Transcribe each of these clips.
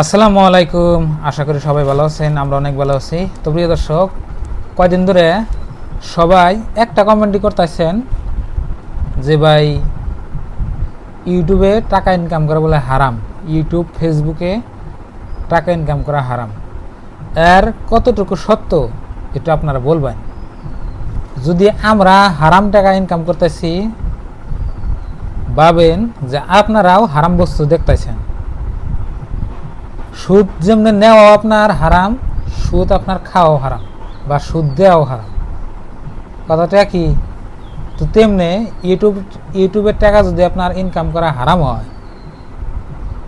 আসসালামু আলাইকুম। আশা করি সবাই ভালো আছেন, আমরা অনেক ভালো আছি। তো প্রিয় দর্শক, কয়দিন ধরে সবাই একটা কমেন্টই করতেছেন যে ভাই, ইউটিউবে টাকা ইনকাম করা বলে হারাম, ইউটিউব, ফেসবুকে টাকা ইনকাম করা হারাম। এর কতটুকু সত্য, এটা আপনারা বলবেন? যদি আমরা হারাম টাকা ইনকাম করতেছি, ভাবেন যে আপনারাও হারাম বস্তু দেখতেছেন। সুদ যেমনি নেওয়াও আপনার হারাম সুদ আপনার খাওয়াও হারাম বা সুদ দেওয়াও হারাম। কথাটা কি তো তেমনি ইউটিউব ইউটিউবের টাকা যদি আপনার ইনকাম করা হারাম হয়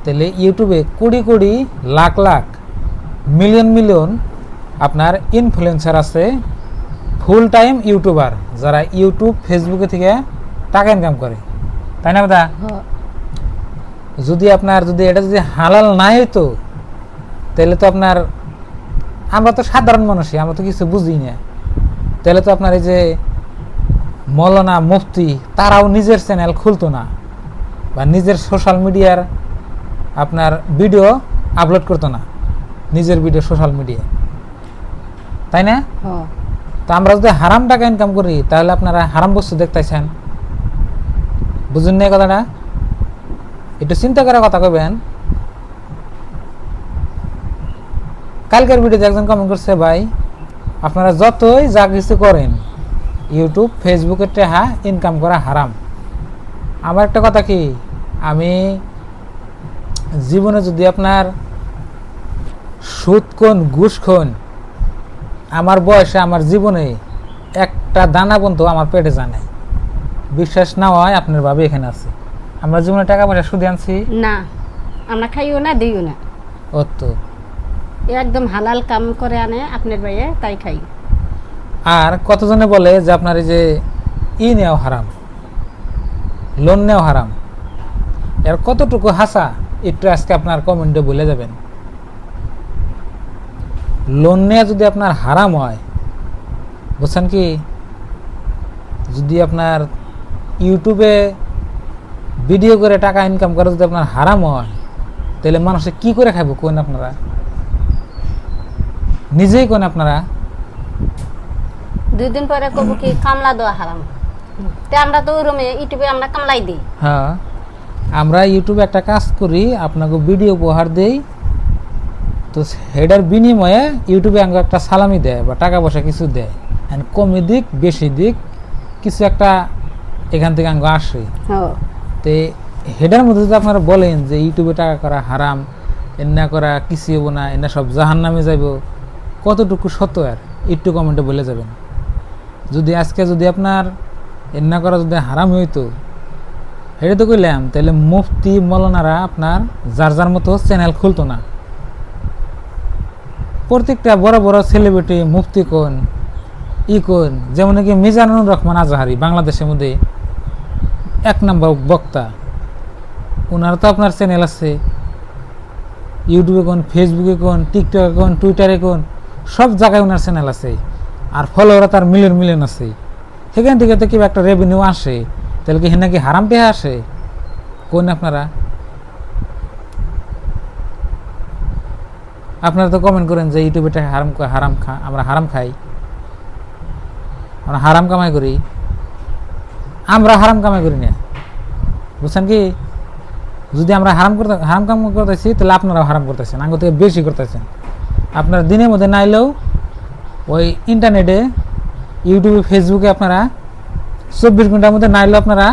তাহলে ইউটিউবে কোটি কোটি লাখ লাখ মিলিয়ন মিলিয়ন আপনার ইনফ্লুয়েন্সার আছে ফুল টাইম ইউটিউবার যারা ইউটিউব ফেসবুকে থেকে টাকা ইনকাম করে। তাই না দাদা যদি আপনার যদি এটা যদি হালাল নাই হইতো তাহলে তো আপনার আমরা তো সাধারণ মানুষই আমরা তো কিছু বুঝি না। তাহলে তো আপনার এই যে মৌলানা মুফতি তারাও নিজের চ্যানেল খুলতো না বা নিজের সোশ্যাল মিডিয়ার আপনার ভিডিও আপলোড করতো না নিজের ভিডিও সোশ্যাল মিডিয়ায় তাই না? তো আমরা যদি হারাম টাকা ইনকাম করি তাহলে আপনারা হারাম বস্তু দেখতেছেন। বুঝুন না কথাটা? একটু চিন্তা করার কথা কবেন কালকের ভিডিওতে একজন কমেন্ট করছে ভাই আপনারা যতই যা কিছু করেন ইউটিউব ফেসবুকের টেহা ইনকাম করা হারাম। আমার একটা কথা কি আমি জীবনে যদি আপনার সুদ কোন ঘুষ কোন আমার বয়সে আমার জীবনে একটা দানা পর্যন্ত আমার পেটে জানাই বিশ্বাস না হয় আপনার ভাবে এখানে আছে। আমরা জীবনে টাকা পয়সা সুদে আনছি? না আমরা খাইও না দিও না। ও তো একদম হালাল কাম করে আনে আপনার ভাইয়ে, তাই খাই। আর কতজনে বলে যে আপনার এই যে ই নেওয়া হারাম, লোন নেওয়া হারাম? এর কতটুকু হাসা? একটু আজকে আপনার কমেন্টে বলে যাবেন। লোন নেওয়া যদি আপনার হারাম হয়, বুঝছেন কি? যদি আপনার ইউটিউবে ভিডিও করে টাকা ইনকাম করা যদি আপনার হারাম হয়, তাহলে মানুষে কি করে খাব কোন আপনারা? নিজেই কোন আপনারা? দুই দিন পরে কব কি কামলা দেওয়া হারাম। তে আমরা তো রুমে ইউটিউবে আমরা কামলাই দিই। হ্যাঁ আমরা ইউটিউবে একটা কাজ করি আপনাকে ভিডিও উপহার দেই। তো সেটার বিনিময়ে ইউটিউবে আমাকে একটা সালামি দেয় বা টাকা পয়সা কিছু দেয়। And কমে দিক বেশি দিক কিছু একটা এখান থেকে আমাকে আসে। তো হেডার মধ্যে যদি আপনারা বলেন যে ইউটিউবে টাকা করা হারাম এন্না করা কিছু হব না এন্না সব জাহান নামে যাইব কতটুকু সত্য আর একটু কমেন্টে বলে যাবেন। যদি আজকে যদি আপনার এন্না করা যদি হারাম হইতো এটা তো কইলাম তাহলে মুফতি মৌলানারা আপনার যার যার মতো চ্যানেল খুলতো না। প্রত্যেকটা বড় বড় সেলিব্রিটি মুফতি কোন, ই কোন, যেমন কি মিজানুর রহমান আজহারি, বাংলাদেশের মধ্যে এক নম্বর বক্তা। ওনার তো আপনার চ্যানেল আছে। ইউটিউবে কোন ফেসবুকে কোন টিকটকে কোন টুইটারে কোন সব জায়গায় ওনার চ্যানেল আছে। আর ফলোয়াররা তার মিলিয়ন মিলিয়ন আছে। সেখান থেকে তো কিবা একটা রেভিনিউ আসে। তাহলে কি হেনা কি হারাম পেয়ে আসে? কোন আপনারা? আপনারা তো কমেন্ট করেন যে ইউটিউবে হারাম হারাম খা আমরা হারাম খাই। আমরা হারাম কামাই করি। আমরা হারাম কামাই করি না। বুঝছেন কি? যদি আমরা হারাম করতে হারাম কাম করতেছি, তাহলে আপনারাও হারাম করতেছেন। আগে থেকে বেশি করতেছেন। আপনারা দিনের মধ্যে নাইলেও ওই ইন্টারনেটে ইউটিউবে ফেসবুকে আপনারা চব্বিশ ঘণ্টার মধ্যে নাইলেও আপনারা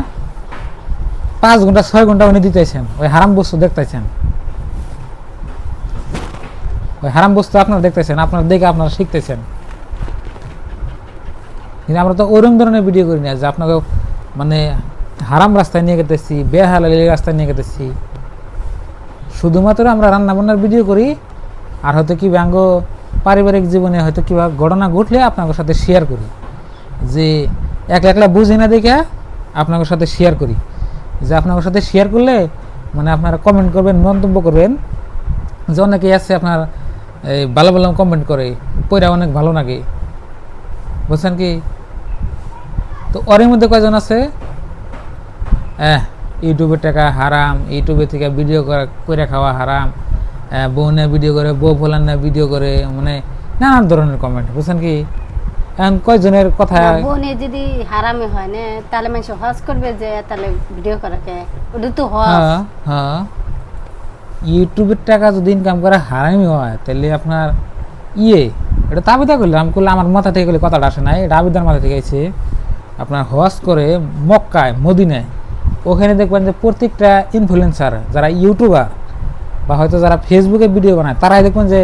পাঁচ ঘণ্টা, ছয় ঘণ্টা উনি দিতেছেন। ওই হারাম বস্তু দেখতেছেন। ওই হারাম বস্তু আপনারা দেখতেছেন, আপনার দেখে আপনারা শিখতেছেন। কিন্তু আমরা তো ওরকম ধরনের ভিডিও করি না যে আপনাকে মানে হারাম রাস্তায় নিয়ে গেতেছি, বেহালালি রাস্তায় নিয়ে গেতেছি। শুধুমাত্র আমরা রান্না বান্নার ভিডিও করি আর হয়তো কি ব্যঙ্গ পারিবারিক জীবনে হয়তো কিবা ঘটনা ঘটলে আপনাদের সাথে শেয়ার করি। যে একলা একলা বুঝি না দেখে আপনাদের সাথে শেয়ার করি। যে আপনাদের সাথে শেয়ার করলে মানে আপনারা কমেন্ট করবেন, মন্তব্য করবেন। যে অনেকেই আছে আপনার, এই ভালো ভালো কমেন্ট করে পয়রা অনেক ভালো লাগে। বুঝছেন কি? তো ওর মধ্যে কয়জন আছে? হ্যাঁ ইউটিউবের টাকা হারাম, ইউটিউবে থেকে ভিডিও করা করে খাওয়া হারাম। বউ নিয়ে ভিডিও করে বউ ফলান নিয়ে ভিডিও করে মানে নানান ধরনের কমেন্ট বুঝছেন কি? এখন কয়জনের কথা বোনে যদি হারামে হয় না তাহলে মানুষ হজ করবে যে তাহলে ভিডিও করাকে ওটা তো হজ হ্যাঁ হ্যাঁ। ইউটিউবের টাকা যদি ইনকাম করা হারামি হয় তাহলে আপনার ইয়ে এটা তো আবেদন করলে আমি করলে আমার মাথা থেকে করলে কথাটা আসে নাই এটা আবেদন মাথা থেকে আছে আপনার হজ করে মক্কায় মদিনায় ওখানে দেখবেন যে প্রত্যেকটা ইনফ্লুয়েন্সার যারা ইউটিউবার বা হয়তো যারা ফেসবুকে ভিডিও বানায়, তারাই দেখবেন যে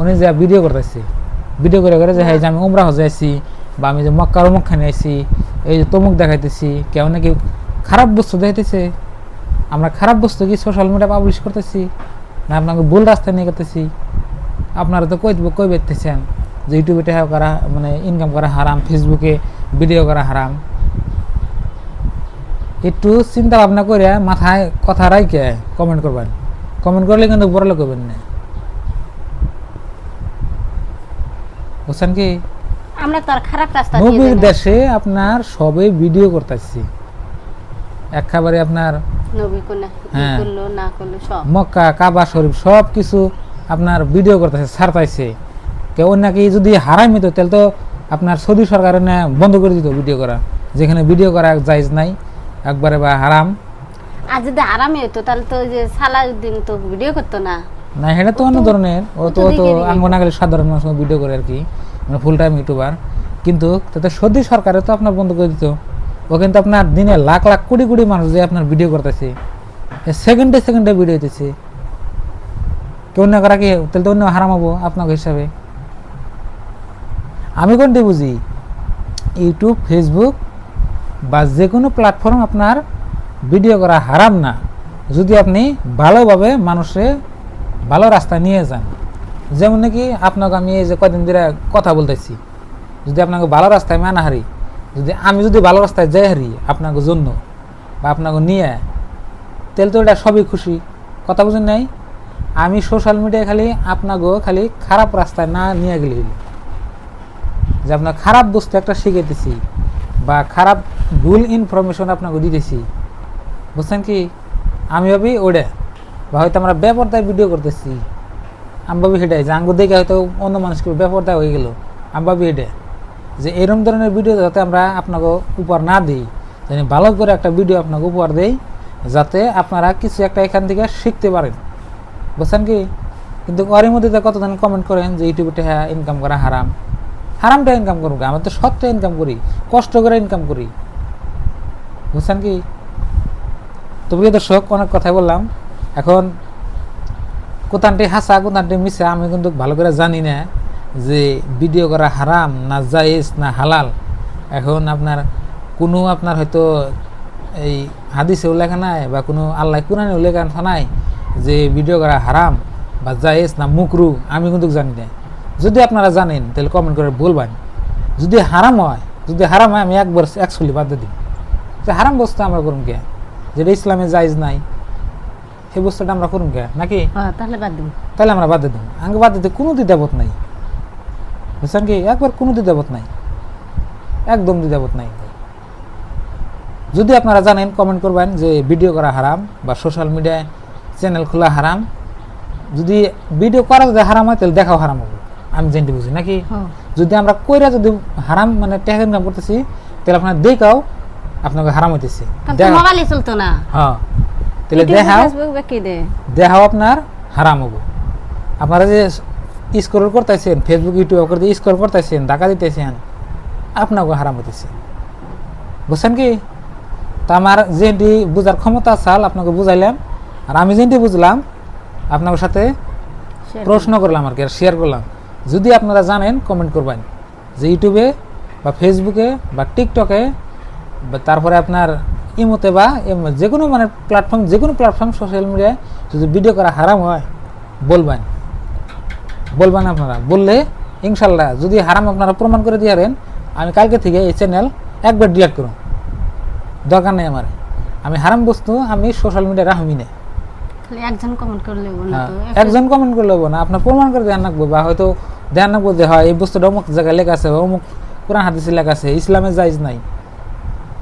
উনি যে ভিডিও করতেছে ভিডিও করে করে যে হ্যাঁ যে আমি উমরা হজে আছি বা আমি যে মক্কার অমুকখানে আছি এই যে তমুক দেখাইতেছি, কেউ নাকি খারাপ বস্তু দেখাইতেছে, আমরা খারাপ বস্তু কি সোশ্যাল মিডিয়া পাবলিশ করতেছি, না আপনাকে ভুল রাস্তায় নিয়ে করতেছি? আপনারা তো কই কই বেরতেছেন যে ইউটিউবে টাকা করা মানে ইনকাম করা হারাম ফেসবুকে ভিডিও করা হারাম। একটু চিন্তা ভাবনা করে মাথায় কথা রাইকে কমেন্ট করবেন। কমেন্ট করলে কিন্তু বড় লোক করবেন না। বুঝছেন কি? আমরা তো আর খারাপ রাস্তা নবীর দেশে আপনার সবে ভিডিও করতেছি। এক খাবারে আপনার নবী কোনে হ্যাঁ। করল না করল সব। মক্কা কাবা শরীফ সব কিছু আপনার ভিডিও করতেছে ছাড়তাইছে। কেউ নাকি যদি হারামি তো তাহলে তো আপনার সৌদি সরকারের না বন্ধ করে দিত ভিডিও করা। যেখানে ভিডিও করা জায়জ নাই একবারে বা হারাম। আর যদি আরামে হতো তাহলে তো যে সালাউদ্দিন তো ভিডিও করতো না। না এটা তো অন্য ধরনের। ও তো তো আঙ্গনাগালি সাধারণ মানুষ ভিডিও করে আর কি মানে ফুল টাইম ইউটিউবার কিন্তু তাতে সৌদি সরকারে তো আপনার বন্ধ করে দিত। ও কিন্তু আপনার দিনে লাখ লাখ কোটি কোটি মানুষ যে আপনার ভিডিও করতেছে। সেকেন্ডে সেকেন্ডে ভিডিও দিতেছে। কেউ না করা কি তাহলে তো অন্য হারাম হব আপনাকে হিসাবে। আমি কোনটি বুঝি? ইউটিউব ফেসবুক বা যে কোনো প্ল্যাটফর্ম আপনার ভিডিও করা হারাম না। যদি আপনি ভালোভাবে মানুষে ভালো রাস্তা নিয়ে যান, যেমন নাকি আপনাকে আমি এই যে কদিন ধরে কথা বলতেছি, যদি আপনাকে ভালো রাস্তায় মানা হারি, যদি আমি যদি ভালো রাস্তায় যাই হারি আপনাকে জন্য বা আপনাকে নিয়ে, তাহলে তো এটা সবই খুশি। কথা বুঝেন নাই? আমি সোশ্যাল মিডিয়ায় খালি আপনাকে খালি খারাপ রাস্তায় না নিয়ে গেলে যে আপনার খারাপ বস্তু একটা শিখাইতেছি বা খারাপ ভুল ইনফরমেশন আপনাকে দিতেছি বুঝছেন কি? আমি ভাবি ওটা বা হয়তো আমরা বেপরদায় ভিডিও করতেছি। আমি ভাবি সেটাই যে আঙ্গু দেখে হয়তো অন্য মানুষকে বেপরদায় হয়ে গেল। আমি ভাবি এটা যে এরকম ধরনের ভিডিও যাতে আমরা আপনাকে উপহার না দিই, যেন ভালো করে একটা ভিডিও আপনাকে উপহার দেই, যাতে আপনারা কিছু একটা এখান থেকে শিখতে পারেন। বুঝছেন কি? কিন্তু ওর মধ্যে তো কতজন কমেন্ট করেন যে ইউটিউবে হ্যাঁ ইনকাম করা হারাম। হারামটা ইনকাম করব আমরা তো সৎটা ইনকাম করি, কষ্ট করে ইনকাম করি। বুঝছেন কি? তো প্রিয় দর্শক, অনেক কথাই বললাম। এখন কোথানটি হাসা, কোথানটি মিশা আমি কিন্তু ভালো করে জানি না যে ভিডিও করা হারাম না জায়েজ না হালাল। এখন আপনার কোনো আপনার হয়তো এই হাদিসে উল্লেখা নাই বা কোনো আল্লাহ কোরআনে উল্লেখা নাই যে ভিডিও করা হারাম বা জায়েজ না মুকরু, আমি কিন্তু জানি না। যদি আপনারা জানেন, তাহলে কমেন্ট করে বলবেন। যদি হারাম হয়, যদি হারাম হয়, আমি একবার একচল্লি বাদ দিই। যে হারাম বস্তু আমরা করুন কে? যেটা ইসলামে জায়েজ নাই সেই বস্তুটা আমরা করুন কে? নাকি? হ্যাঁ, তাহলে বাদ দিন তাহলে আমরা বাদ দিতাম আগে বাদ দিতে কোনো দ্বিধাবোধ নাই। বুঝছেন কি? একবার কোনো দ্বিধাবোধ নাই। একদম দ্বিধাবোধ নাই। যদি আপনারা জানেন কমেন্ট করবেন যে ভিডিও করা হারাম বা সোশ্যাল মিডিয়ায় চ্যানেল খোলা হারাম। যদি ভিডিও করা যদি হারাম হয় তাহলে দেখাও হারাম হবে। আমি জানতে বুঝি নাকি? হ্যাঁ। যদি আমরা কইরা যদি হারাম মানে ট্যাগ ইনকাম করতেছি তাহলে আপনার দেখাও আপনাকে হারাম হইতেছে। তো চলতো না। হ্যাঁ। তাহলে দেখাও। ফেসবুক বা দে। দেখাও আপনার হারাম হব। আপনারা যে স্ক্রল করতেছেন ফেসবুক ইউটিউব করে স্ক্রল করতেছেন টাকা দিতেছেন আপনাকে হারাম হতেছে বুঝছেন কি? তা আমার যেটি বুঝার ক্ষমতা চাল আপনাকে বুঝাইলাম। আর আমি যেটি বুঝলাম আপনার সাথে প্রশ্ন করলাম আর কি আর শেয়ার করলাম। যদি আপনারা জানেন কমেন্ট করবেন। যে ইউটিউবে বা ফেসবুকে বা টিকটকে তারপরে আপনার ইমোতে বা যে কোনো মানে প্ল্যাটফর্ম যে কোনো প্ল্যাটফর্ম সোশ্যাল মিডিয়ায় যদি ভিডিও করা হারাম হয় বলবেন। বলবেন আপনারা। বললে ইনশাল্লাহ যদি হারাম আপনারা প্রমাণ করে দিয়ারেন আমি কালকে থেকে এই চ্যানেল একবার ডিলিট করুন। দরকার নেই আমার। আমি হারাম বস্তু আমি সোশ্যাল মিডিয়ায় রাখবি না একজন কমেন্ট করলে হ্যাঁ, একজন কমেন্ট করলে না। আপনার প্রমাণ করে ধ্যান রাখব বা হয়তো ধ্যান রাখব যে হয় এই বস্তুটা অমুক জায়গায় লেখা আছে বা অমুক কোরআন হাদিসে লেখা আছে ইসলামে জাইজ নাই।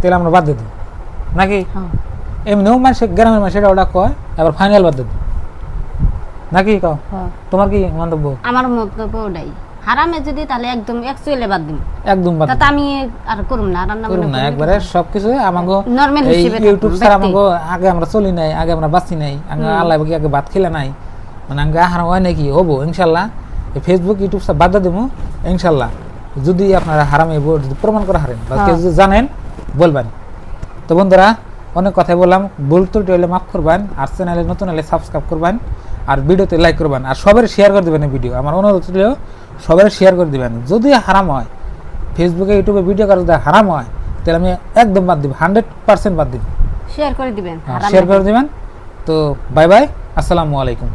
তাহলে আমরা বাদ দিয়ে দিই। নাকি? হ্যাঁ। এমনিও মানুষ গ্রামের মানুষ এটা ওটা কয় আবার ফাইনাল বাদ দিয়ে দিই। নাকি কও? হ্যাঁ। তোমার কি মন্তব্য? আমার মন্তব্য ওটাই। হারামে যদি তাহলে একদম একচুয়ালি বাদ দিন একদম বাদ তাতে আমি আর করুম না রান্না করুন না একবারে সবকিছু Normal এই হিসেবে ইউটিউব ছাড়া ব্যক্তি। আগে আমরা চলি নাই আগে আমরা বাঁচি নাই আগে আল্লাহ বাকি আগে ভাত খেলে নাই। মানে আগে আহার হয় নাকি? হব ইনশাল্লাহ। এই ফেসবুক ইউটিউব সব বাদ দেবো ইনশাল্লাহ। যদি আপনারা হারামে যদি প্রমাণ করে হারেন বা কেউ হ্যাঁ। যদি জানেন বলবেন। তো বন্ধুরা অনেক কথাই বললাম। ভুল ত্রুটি হলে মাফ করবেন আর চ্যানেলে নতুন হলে সাবস্ক্রাইব করবেন আর ভিডিওতে লাইক করবেন আর সবাই শেয়ার করে দেবেন এই ভিডিও আমার অনুরোধ ছিল সবাই শেয়ার করে দিবেন। যদি হারাম হয় ফেসবুকে ইউটিউবে ভিডিও করা যদি হারাম হয় তাহলে আমি একদম বাদ দিব হান্ড্রেড পার্সেন্ট বাদ দিব। শেয়ার করে দিবেন শেয়ার করে দিবেন। তো বাই বাই আসসালামু আলাইকুম।